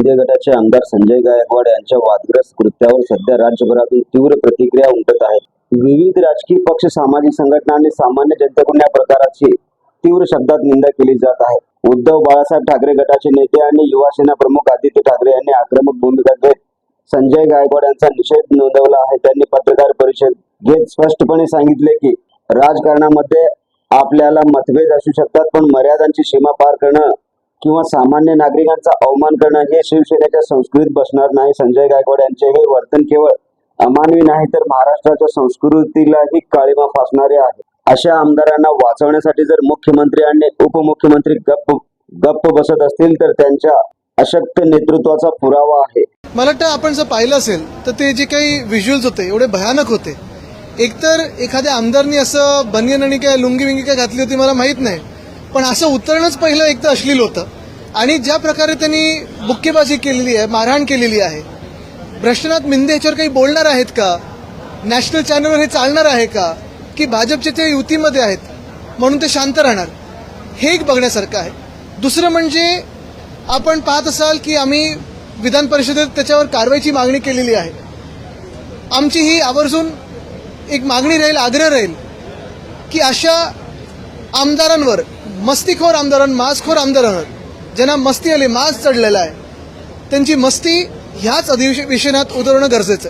शिंदे गटाचे आमदार संजय गायकवाड यांच्या वादग्रस्त कृत्यावर सध्या राज्यभरातून तीव्र प्रतिक्रिया उमटत आहेत विविध राजकीय पक्ष सामाजिक संघटना आणि सामान्य जनतेकडून या प्रकाराची तीव्र शब्दात निंदा केली जात आहे. उद्धव बाळासाहेब ठाकरे गटाचे नेते आणि युवा सेना प्रमुख आदित्य ठाकरे यांनी आक्रमक भूमिका घेत संजय गायकवाड यांचा निषेध नोंदवला आहे. त्यांनी पत्रकार परिषद घेत स्पष्टपणे सांगितले की राजकारणामध्ये आपल्याला मतभेद असू शकतात पण मर्यादांची सीमा पार करणं किंवा सामान्य नागरिकांचा अवमान करणं हे शिवसेनेच्या संस्कृतीत बसणार नाही. संजय गायकवाड यांचे हे वर्तन केवळ अमानवी नाही तर महाराष्ट्राच्या संस्कृतीलाही काळीमा फासणारे आहे. अशा आमदारांना वाचवण्यासाठी जर मुख्यमंत्री आणि उपमुख्यमंत्री गप्प गप्प बसत असतील तर त्यांच्या अशक्त नेतृत्वाचा पुरावा आहे. मला वाटतं आपण जर पाहिलं असेल तर ते जे काही व्हिज्युअल्स होते एवढे भयानक होते. एकतर एखाद्या आमदारनी असं बनियन आणि काय लुंगी विंगी काय घातली होती मला माहीत नाही. पण असं उतरणंच पहिलं एक तर अश्लील होतं. आणि ज्या प्रकारे त्यांनी बुक्केबाजी केलेली आहे मारहाण केलेली आहे भ्रष्टनाथ मिंदे याच्यावर काही बोलणार आहेत का? नॅशनल चॅनलवर हे चालणार आहे का? की भाजपचे ते युतीमध्ये आहेत म्हणून ते शांत राहणार? हे एक बघण्यासारखं आहे. दुसरं म्हणजे आपण पाहत असाल की आम्ही विधान परिषदेत त्याच्यावर कारवाईची मागणी केलेली आहे. आमची ही आवर्जून एक मागणी राहील आग्रह राहील की अशा आमदारांवर मस्तीखोर आमदारां मासखोर आमदारांवर ज्यांना मस्ती आली मास चढलेला आहे त्यांची मस्ती ह्याच अधिवेशनात उतरवणं गरजेचं आहे.